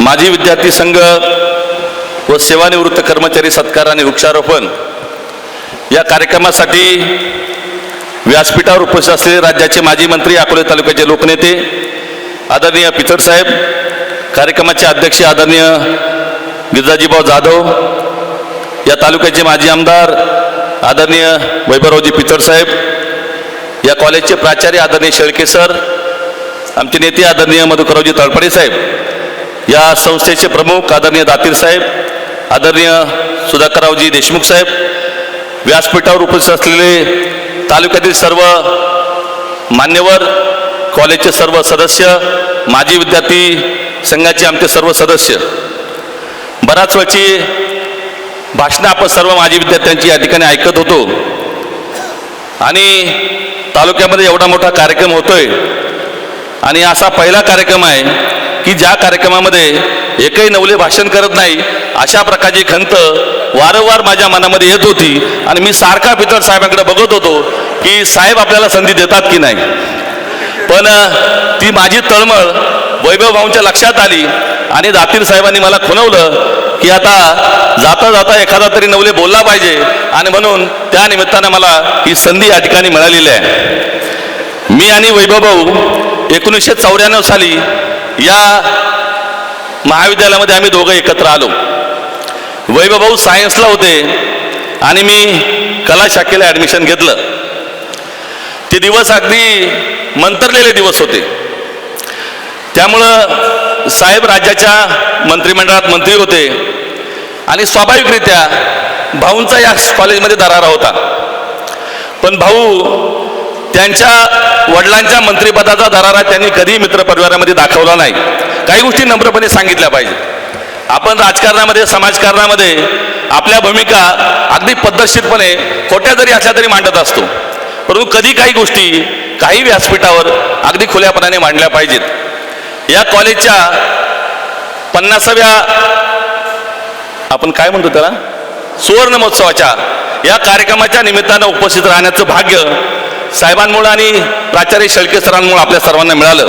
माजी विद्यार्थी संघ व सेवानिवृत्त कर्मचारी सत्कार आणि वृक्षारोपण या कार्यक्रमासाठी व्यासपीठावर उपस्थित असलेले राज्याचे माजी मंत्री अकोले तालुक्याचे लोकनेते आदरणीय पिचड साहेब कार्यक्रमाचे अध्यक्ष आदरणीय गिरजाजीभाऊ जाधव या तालुक्याचे माजी आमदार आदरणीय वैभवरावजी पिचड साहेब या कॉलेजचे प्राचार्य आदरणीय शेळके सर आमचे नेते आदरणीय मधुकररावजी तळपडे साहेब या संस्थेचे प्रमुख आदरणीय दातीर साहेब आदरणीय सुधाकररावजी देशमुख साहेब व्यासपीठावर उपस्थित असलेले तालुक्यातील सर्व मान्यवर कॉलेजचे सर्व सदस्य माजी विद्यार्थी संघाचे आमचे सर्व सदस्य बराच वेळची भाषणं आपण सर्व माजी विद्यार्थ्यांची या ठिकाणी ऐकत होतो. आणि तालुक्यामध्ये एवढा मोठा कार्यक्रम होतोय. आणि असा पहिला कार्यक्रम आहे की ज्या कार्यक्रमामध्ये एकही नवले भाषण करत नाही अशा प्रकारची खंत वारंवार माझ्या मनामध्ये येत होती आणि मी सारखा पितळ साहेबांकडे बघत होतो की साहेब आपल्याला संधी देतात की नाही. पण ती माझी तळमळ वैभव भाऊंच्या लक्षात आली आणि दातीर साहेबांनी मला खुनवलं की आता जाता जाता एखादा तरी नवले बोलला पाहिजे आणि म्हणून त्या निमित्तानं मला ही संधी या ठिकाणी मिळालेली आहे. मी आणि वैभव भाऊ एकोणीसशे चौऱ्याण्णव साली या महाविद्यालयामध्ये आम्ही दोघं एकत्र आलो. वैभवभाऊ सायन्सला होते आणि मी कला शाखेला ॲडमिशन घेतलं. ते दिवस अगदी मंतरलेले दिवस होते. त्यामुळं साहेब राज्याच्या मंत्रिमंडळात मंत्री होते आणि स्वाभाविकरित्या भाऊंचा या कॉलेजमध्ये दरारा होता. पण भाऊ त्यांच्या वडिलांच्या मंत्रिपदाचा दरारा त्यांनी कधीही मित्रपरिवारामध्ये दाखवला नाही. काही गोष्टी नम्रपणे सांगितल्या पाहिजेत. आपण राजकारणामध्ये समाजकारणामध्ये आपल्या भूमिका अगदी पद्धतशीरपणे खोट्या जरी असल्या तरी मांडत असतो. परंतु कधी काही गोष्टी काही व्यासपीठावर अगदी खुल्यापणाने मांडल्या पाहिजेत. या कॉलेजच्या पन्नासाव्या आपण काय म्हणतो त्याला? सुवर्ण महोत्सवाच्या या कार्यक्रमाच्या निमित्तानं उपस्थित राहण्याचं भाग्य साहेबांमुळं आणि प्राचार्य शेळके सरांमुळे आपल्या सर्वांना मिळालं.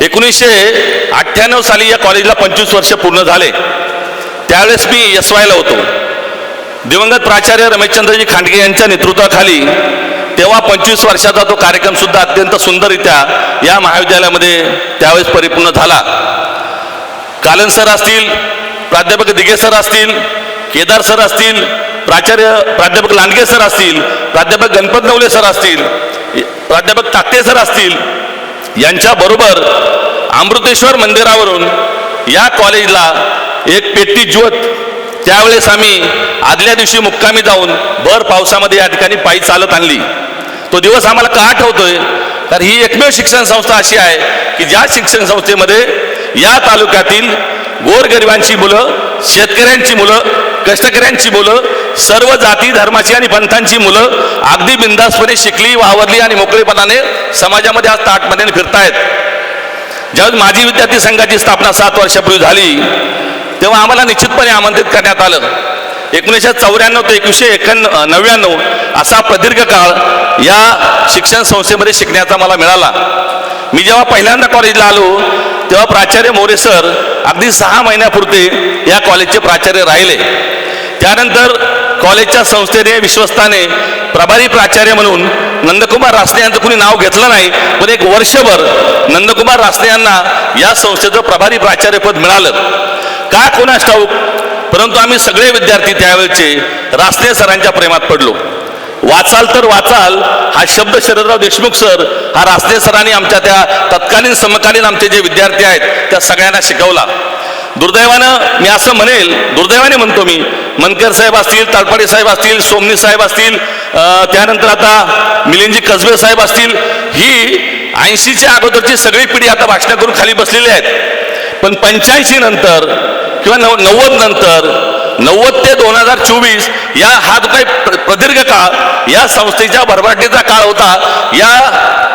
एकोणीसशे अठ्ठ्याण्णव साली या कॉलेजला पंचवीस वर्ष पूर्ण झाले. त्यावेळेस मी एस वायला होतो. दिवंगत प्राचार्य रमेशचंद्रजी खांडगे यांच्या नेतृत्वाखाली तेव्हा पंचवीस वर्षाचा तो कार्यक्रमसुद्धा अत्यंत सुंदररित्या या महाविद्यालयामध्ये त्यावेळेस परिपूर्ण झाला. कालन सर असतील प्राध्यापक दिगे सर असतील केदार सर असतील प्राचार्य प्राध्यापक लांडगे सर असतील प्राध्यापक गणपत नवले सर असतील प्राध्यापक ताकते सर असतील यांच्याबरोबर अमृतेश्वर मंदिरावरून या कॉलेजला एक पेटी ज्योत त्यावेळेस आम्ही आदल्या दिवशी मुक्कामी जाऊन भर पावसामध्ये या ठिकाणी पायी चालत आणली. तो दिवस आम्हाला का आठवतोय? तर ही एकमेव शिक्षण संस्था अशी आहे की ज्या शिक्षण संस्थेमध्ये या तालुक्यातील गोरगरिबांची मुलं शेतकऱ्यांची मुलं कष्टकऱ्यांची मुलं सर्व जाती धर्माची आणि पंथांची मुलं अगदी बिंदासपणे शिकली वावरली आणि मोकळेपणाने समाजामध्ये आज ताटमध्ये फिरतायत. ज्यावेळेस माजी विद्यार्थी संघाची स्थापना सात वर्षापूर्वी झाली तेव्हा आम्हाला निश्चितपणे आमंत्रित करण्यात आलं. एकोणीसशे चौऱ्याण्णव ते एकवीसशे एकोण नव्याण्णव असा प्रदीर्घ काळ या शिक्षण संस्थेमध्ये शिकण्याचा मला मिळाला. मी जेव्हा पहिल्यांदा कॉलेजला आलो तेव्हा प्राचार्य मोरे सर अगदी सहा महिन्यापुरते या कॉलेजचे प्राचार्य राहिले. त्यानंतर कॉलेजच्या संस्थेने विश्वस्ताने प्रभारी प्राचार्य म्हणून नंदकुमार रासने यांचं कुणी नाव घेतलं नाही पण एक वर्षभर नंदकुमार रासने यांना या संस्थेचं प्रभारी प्राचार्यपद मिळालं. का कोणास ठाऊक? परंतु आम्ही सगळे विद्यार्थी त्यावेळेचे रासने सरांच्या प्रेमात पडलो. वाचाल तर वाचाल हा शब्द शरदराव देशमुख सर हा रासने सरांनी आमच्या त्या तत्कालीन समकालीन आमचे जे विद्यार्थी आहेत त्या सगळ्यांना शिकवला. दुर्दैवानं मी असं म्हणेल दुर्दैवाने म्हणतो मी मनकर साहेब असतील तळपाडे साहेब असतील सोमनी साहेब असतील त्यानंतर आता मिलिंदजी कसबे साहेब असतील ही ऐंशीच्या अगोदरची सगळी पिढी आता भाषणं करून खाली बसलेली आहेत. पण पंच्याऐंशी नंतर किंवा नव नव्वद नंतर नव्वद ते दोन हजार चोवीस या हा जो काही प्रदीर्घ काळ या संस्थेच्या भरभराटीचा काळ होता या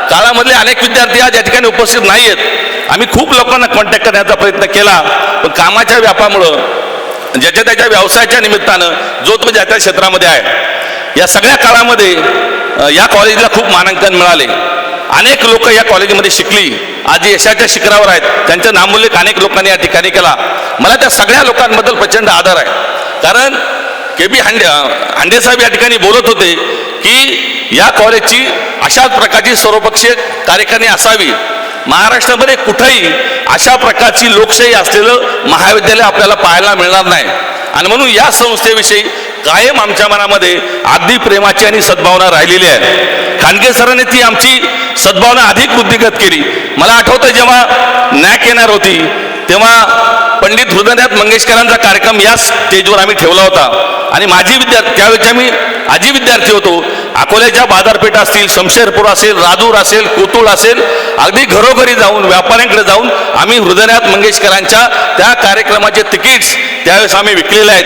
काळामधले अनेक विद्यार्थी आज या ठिकाणी उपस्थित नाही आहेत आम्ही खूप लोकांना कॉन्टॅक्ट करण्याचा प्रयत्न केला पण कामाच्या व्यापामुळं ज्याच्या त्याच्या व्यवसायाच्या निमित्तानं जो तो ज्या त्या क्षेत्रामध्ये आहे या सगळ्या काळामध्ये या कॉलेजला खूप मानांकन मिळाले. अनेक लोक या कॉलेजमध्ये शिकली. आज यशाच्या शिखरावर आहेत. त्यांच्या नामूल्यक अनेक लोकांनी या ठिकाणी केला. मला त्या सगळ्या लोकांबद्दल प्रचंड आदर आहे. कारण के बी हांडे हांडे साहेब या ठिकाणी बोलत होते की या कॉलेजची अशाच प्रकारची सर्वपक्षीय कार्यकारणी असावी. महाराष्ट्रामध्ये कुठंही अशा प्रकारची लोकशाही असलेलं महाविद्यालय आपल्याला पाहायला मिळणार नाही. आणि म्हणून या संस्थेविषयी कायम आमच्या मनामध्ये अगदी प्रेमाची आणि सद्भावना राहिलेली आहे. खानगे सरांनी ती आमची सद्भावना अधिक वृद्धिगत केली. मला आठवतं जेव्हा नॅक येणार होती तेव्हा पंडित हृदयनाथ मंगेशकरांचा कार्यक्रम या स्टेजवर आम्ही ठेवला होता. आणि माझी विद्यार्थी त्यावेळेचे आम्ही आजी विद्यार्थी होतो. अकोल्याच्या बाजारपेठ असतील शमशेरपूर असेल राजूर असेल कोतुळ असेल अगदी घरोघरी जाऊन व्यापाऱ्यांकडे जाऊन आम्ही हृदयनाथ मंगेशकरांच्या त्या कार्यक्रमाचे तिकीट्स त्यावेळेस आम्ही विकलेले आहेत.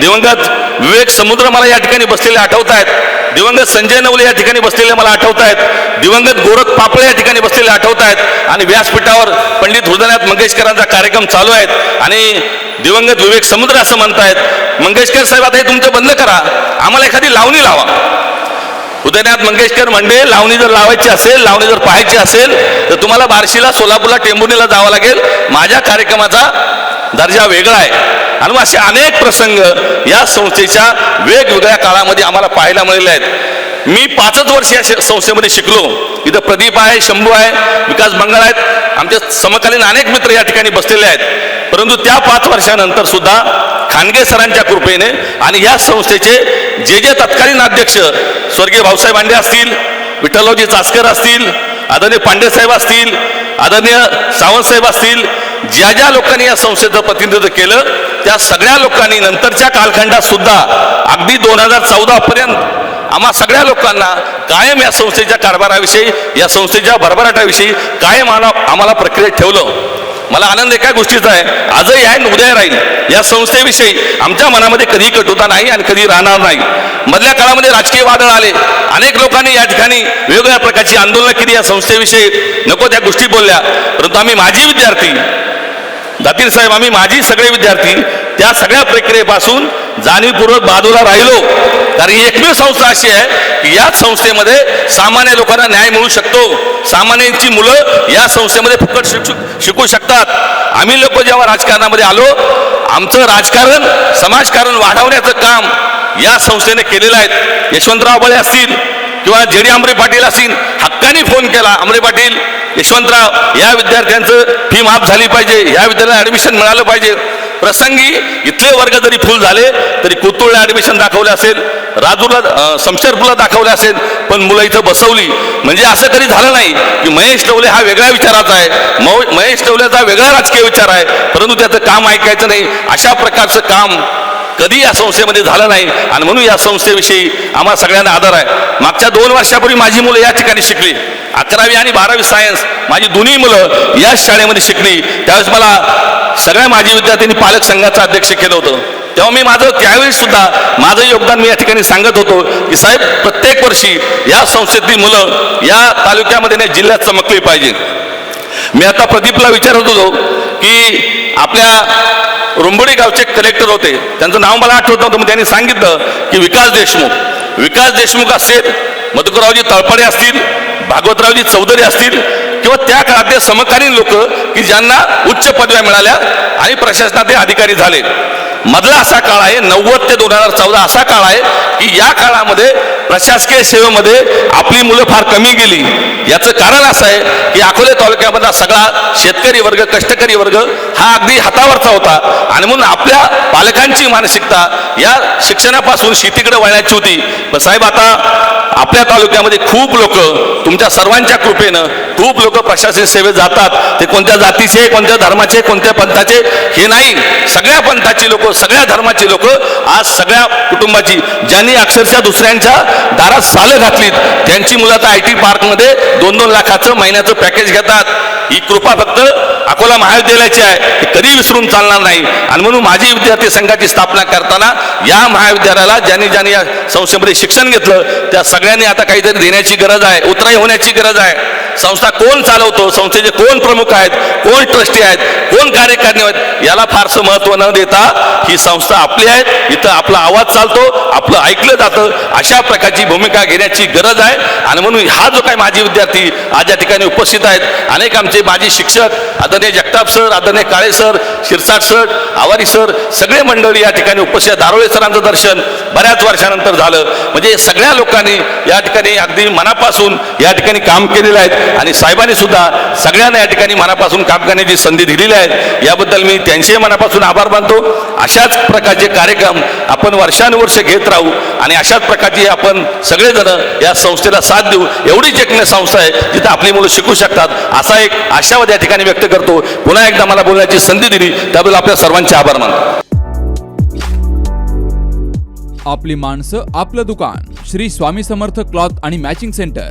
दिवंगत विवेक समुद्र मला या ठिकाणी बसलेले आठवत आहेत दिवंगत संजय नवले या ठिकाणी बसलेले मला आठवत आहेत दिवंगत गोरख पापळे या ठिकाणी बसलेले आठवत आहेत आणि व्यासपीठावर पंडित हृदयनाथ मंगेशकरांचा कार्यक्रम चालू आहेत. आणि दिवंगत विवेक समुद्र असं म्हणतायत मंगेशकर साहेब आता हे तुमचं बंद करा. आम्हाला एखादी लावणी लावा. उदयनाथ मंगेशकर म्हणजे लावणी जर लावायची असेल लावणी जर पाहायची असेल तर तुम्हाला बार्शीला सोलापूरला टेंबुनीला जावं लागेल. माझ्या कार्यक्रमाचा दर्जा वेगळा आहे. आणि मग असे अनेक प्रसंग या संस्थेच्या वेगवेगळ्या काळामध्ये आम्हाला पाहायला मिळाले आहेत. मी पाचच वर्ष या श- संस्थेमध्ये शिकलो. इथं प्रदीप आहे शंभू आहे विकास मंगळ आहेत. आमचे समकालीन अनेक मित्र या ठिकाणी बसलेले आहेत. परंतु त्या पाच वर्षानंतर सुद्धा खानगे सरांच्या कृपेने आणि या संस्थेचे जे जे तत्कालीन अध्यक्ष स्वर्गीय भाऊसाहेब आंडे असतील विठ्ठलरावजी चासकर असतील आदरणीय पांडे साहेब असतील आदरणीय सावंत साहेब असतील ज्या ज्या लोकांनी या संस्थेचं प्रतिनिधित्व केलं त्या सगळ्या लोकांनी नंतरच्या कालखंडात सुद्धा अगदी दोन हजार चौदा पर्यंत आम्हा सगळ्या लोकांना कायम या संस्थेच्या कारभाराविषयी या संस्थेच्या भरभराटाविषयी कायम आम्हाला आम्हाला प्रक्रियेत ठेवलं. मला आनंद एका गोष्टीचा आहे. आजही आहे उदय उद्या राहील. या संस्थेविषयी आमच्या मनामध्ये कधी कटुता नाही आणि कधी राहणार नाही. मधल्या काळामध्ये राजकीय वादळ आले. अनेक लोकांनी या ठिकाणी वेगवेगळ्या प्रकारची आंदोलनं केली. या संस्थेविषयी नको त्या गोष्टी बोलल्या. परंतु आम्ही माझी विद्यार्थी दातीर साहेब आम्ही माझी सगळे विद्यार्थी त्या सगळ्या प्रक्रियेपासून जाणीवपूर्वक बाजूला राहिलो. कारण ही एकमेव संस्था अशी आहे की याच संस्थेमध्ये सामान्य लोकांना न्याय मिळू शकतो. सामान्यांची मुलं या संस्थेमध्ये फुकट शिकू शिकू शकतात. आम्ही लोक जेव्हा राजकारणामध्ये आलो आमचं राजकारण समाजकारण वाढवण्याचं काम या संस्थेने केलेलं आहे. यशवंतराव बळे असतील किंवा जे डी अमरे पाटील असतील हक्काने फोन केला. आमरे पाटील यशवंतराव या विद्यार्थ्यांचं फी माफ झाली पाहिजे. या विद्यार्थ्यांना ॲडमिशन मिळालं पाहिजे. प्रसंगी इथले वर्ग जरी फुल झाले तरी कोतुळला ॲडमिशन दाखवले असेल राजूरला समशेरपूरला दाखवले असेल पण मुलं इथं बसवली. म्हणजे असं कधी झालं नाही की महेश टवले हा वेगळ्या विचाराचा आहे. मौ- महेश टवलेचा वेगळा राजकीय विचार आहे. परंतु त्याचं काम ऐकायचं नाही. अशा प्रकारचं काम कधी या संस्थेमध्ये झालं नाही. आणि म्हणून या संस्थेविषयी आम्हाला सगळ्यांना आदर आहे. मागच्या दोन वर्षापूर्वी माझी मुलं या ठिकाणी शिकली. अकरावी आणि बारावी सायन्स माझी दोन्ही मुलं याच शाळेमध्ये शिकली. त्यावेळेस मला सगळ्या माजी विद्यार्थ्यांनी पालक संघाचं अध्यक्ष केलं होतं. तेव्हा मी माझं त्यावेळी सुद्धा माझं योगदान मी या ठिकाणी सांगत होतो की साहेब प्रत्येक वर्षी या संस्थेतली मुलं या तालुक्यामध्ये नाही जिल्ह्यात चमकली पाहिजे. मी आता प्रदीपला विचारत होतो की आपल्या रुंबडी गावचे कलेक्टर होते त्यांचं नाव मला आठवत नव्हतं मग त्यांनी सांगितलं की विकास देशमुख. विकास देशमुख असतील मधुकररावजी तळपाडे असतील भागवतरावजी चौधरी असतील किंवा त्या काळातले समकालीन लोक की ज्यांना उच्च पदव्या मिळाल्या आणि प्रशासनातले अधिकारी झाले. मधला असा काळ आहे नव्वद ते दोन हजार चौदा असा काळ आहे की या काळामध्ये प्रशासकीय सेवेमध्ये आपली मुलं फार कमी गेली. याचं कारण असं आहे की अकोले तालुक्यामधला सगळा शेतकरी वर्ग कष्टकरी वर्ग हा अगदी हातावरचा होता. आणि म्हणून आपल्या पालकांची मानसिकता या शिक्षणापासून शेतीकडे वळण्याची होती. पण साहेब आता आपल्या तालुक्यामध्ये खूप लोक तुमच्या सर्वांच्या कृपेनं खूप लोक प्रशासकीय सेवेत जातात. ते कोणत्या जातीचे कोणत्या धर्माचे कोणत्या पंथाचे हे नाही. सगळ्या पंथाची लोक सगळ्या धर्माची लोक आज सगळ्या कुटुंबाची ज्यांनी अक्षरशः दुसऱ्यांच्या दारात सालं घातलीत त्यांची मुलं आता आय टी पार्कमध्ये दोन दोन लाखाचं महिन्याचं पॅकेज घेतात. ही कृपा फक्त अकोला महाविद्यालयाची आहे. हे कधी विसरून चालणार नाही. आणि म्हणून माझी विद्यार्थी संघाची स्थापना करताना या महाविद्यालयाला ज्यांनी ज्यांनी या संस्थेमध्ये शिक्षण घेतलं त्या सगळ्यांनी आता काहीतरी देण्याची गरज आहे उतराई होण्याची गरज आहे. संस्था कोण चालवतो संस्थेचे कोण प्रमुख आहेत कोण ट्रस्टी आहेत कोण कार्यकारणी आहेत याला फारसं महत्त्व न देता ही संस्था आपली आहे. इथं आपला आवाज चालतो आपलं ऐकलं जातं. अशा प्रकारची भूमिका घेण्याची गरज आहे. आणि म्हणून हा जो काही माजी विद्यार्थी आज या ठिकाणी उपस्थित आहेत अनेक आमचे माजी शिक्षक आदरणीय जगताप सर आदरणीय Kale sir Shirsat sir Awari sir सगळे मंडळी या ठिकाणी उपस्थित दारोळे सरांचं दर्शन बऱ्याच वर्षानंतर झालं. म्हणजे सगळ्या लोकांनी या ठिकाणी अगदी मनापासून या ठिकाणी काम केलेलं आहे. आणि साहेबांनी सुद्धा सगळ्यांना या ठिकाणी मनापासून काम करण्याची संधी दिलेली आहे याबद्दल मी त्यांचेही मनापासून आभार मानतो. अशाच प्रकारचे कार्यक्रम आपण वर्षानुवर्ष घेत राहू आणि अशाच प्रकारची आपण सगळेजण या संस्थेला साथ देऊ. एवढीच एक संस्था आहे जिथं आपली मुलं शिकू शकतात असा एक आशावाद या ठिकाणी व्यक्त करतो. पुन्हा एकदा मला बोलण्याची संधी दिली त्याबद्दल आपल्या सर्वांचे आभार मानतो. आपली माणसं आपलं दुकान. श्री स्वामी समर्थ क्लॉथ आणि मॅचिंग सेंटर.